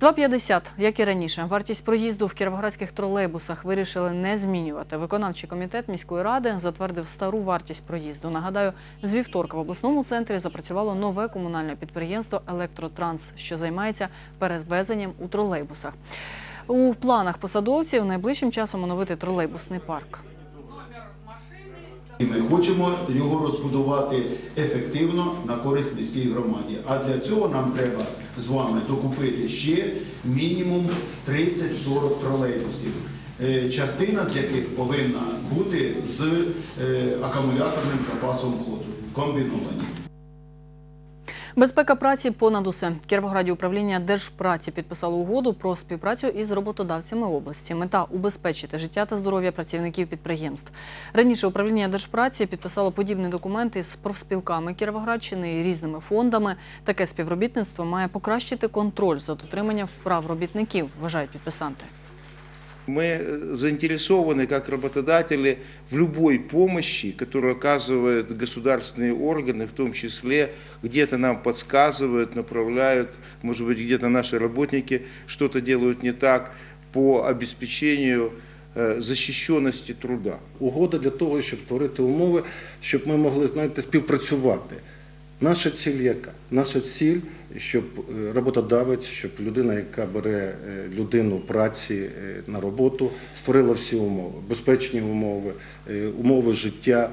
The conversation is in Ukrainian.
2,50, як і раніше. Вартість проїзду в кіровоградських тролейбусах вирішили не змінювати. Виконавчий комітет міської ради затвердив стару вартість проїзду. Нагадаю, з вівторка в обласному центрі запрацювало нове комунальне підприємство Електротранс, що займається перевезенням у тролейбусах. У планах посадовців найближчим часом оновити тролейбусний парк. І Ми хочемо його розбудувати ефективно на користь міській громаді. А для цього нам треба з вами докупити ще мінімум 30-40 тролейбусів, е, частина з яких повинна бути з е, акумуляторним запасом ходу, комбіновані. Безпека праці понад усе. Кіровограді управління Держпраці підписало угоду про співпрацю із роботодавцями області. Мета убезпечити життя та здоров'я працівників підприємств. Раніше управління Держпраці підписало подібні документи з профспілками Кіровоградщини і різними фондами. Таке співробітництво має покращити контроль за дотриманням прав робітників, вважають підписанти. Мы э, заинтересованы как работодатели в любой помощи, которую оказывают государственные органы, в том числе где-то нам подсказывают, направляют, может быть, где-то наши работники что-то делают не так по обеспечению э, защищенности труда. угода для того, щоб створити умови, щоб ми могли знаєте, співпрацювати. Наша ціль яка? Наша ціль, щоб е, роботодавець, щоб людина, яка бере е, людину праці е, на роботу, створила всі умови, безпечні умови, умови життя.